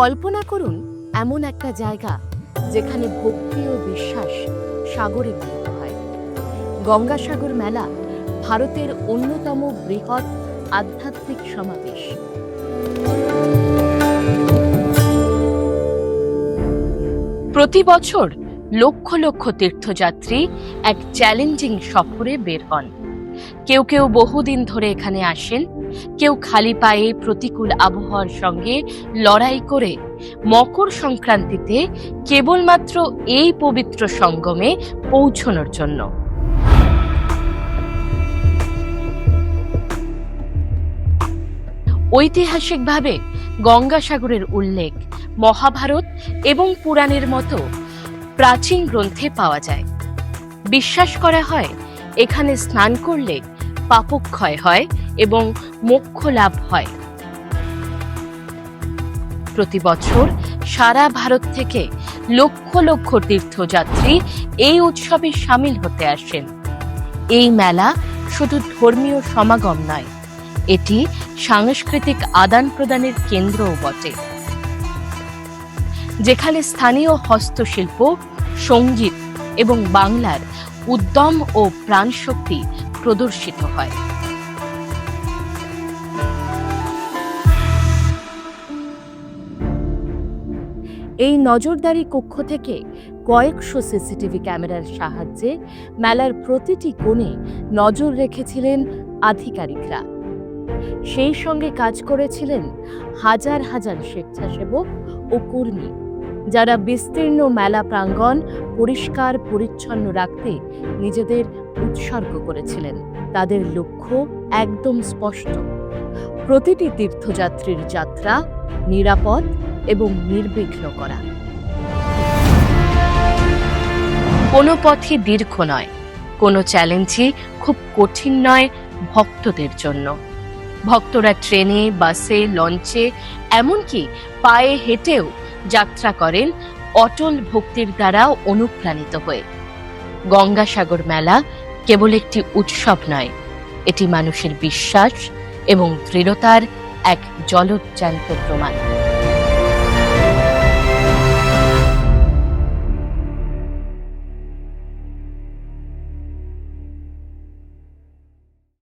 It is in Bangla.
কল্পনা করুন, এমন একটা জায়গা যেখানে ভক্তি ও বিশ্বাস সাগরে মিলিত হয়। গঙ্গাসাগর মেলা ভারতের অন্যতম বৃহৎ আধ্যাত্মিক সমাবেশ। প্রতি বছর লক্ষ লক্ষ তীর্থযাত্রী এক চ্যালেঞ্জিং সফরে বের হন। কেউ কেউ বহুদিন ধরে এখানে আসেন, কেউ খালি পায়ে প্রতিকূল আবহাওয়ার সঙ্গে লড়াই করে মকর সংক্রান্তিতে কেবলমাত্র এই পবিত্র সঙ্গমে পৌঁছনোর জন্য। ঐতিহাসিকভাবে গঙ্গাসাগরের উল্লেখ মহাভারত এবং পুরাণের মতো প্রাচীন গ্রন্থে পাওয়া যায়। বিশ্বাস করা হয় এখানে স্নান করলে পাপক্ষয় হয় এবং মোক্ষ লাভ হয়। প্রতি বছর সারা ভারত থেকে লক্ষ লক্ষ তীর্থযাত্রী এই উৎসবে সামিল হতে আসেন। এই মেলা শুধু ধর্মীয় সমাগম নয়, এটি সাংস্কৃতিক আদান প্রদানের কেন্দ্রও বটে। যেখানে স্থানীয় হস্তশিল্প, সংগীত এবং বাংলার উদ্যম ও প্রাণশক্তি প্রদর্শিত হয়। এই নজরদারি কক্ষ থেকে কয়েকশো সিসিটিভি ক্যামেরার সাহায্যে মেলার প্রতিটি কোণে নজর রেখেছিলেন আধিকারিকরা। সেই সঙ্গে কাজ করেছিলেন হাজার হাজার স্বেচ্ছাসেবক ও কর্মী। যারা বিস্তীর্ণ মেলা প্রাঙ্গণ পরিষ্কার পরিচ্ছন্ন রাখতে নিজেদের উৎসর্গ করেছিলেন। তাদের লক্ষ্য একদম স্পষ্ট। প্রতিটি তীর্থযাত্রীর যাত্রা নিরাপদ এবং নির্বিঘ্ন করা। কোনো পথই দীর্ঘ নয়। কোনো চ্যালেঞ্জই খুব কঠিন নয় ভক্তদের জন্য। ভক্তরা ট্রেনে, বাসে, লঞ্চে, এমনকি পায়ে হেঁটেও যাত্রা করেন অটল ভক্তির দ্বারা অনুপ্রাণিত হয়ে। গঙ্গাসাগর মেলা কেবল একটি উৎসব নয়, এটি মানুষের বিশ্বাস এবং দৃঢ়তার এক জলোজ্জান্ত প্রমাণ।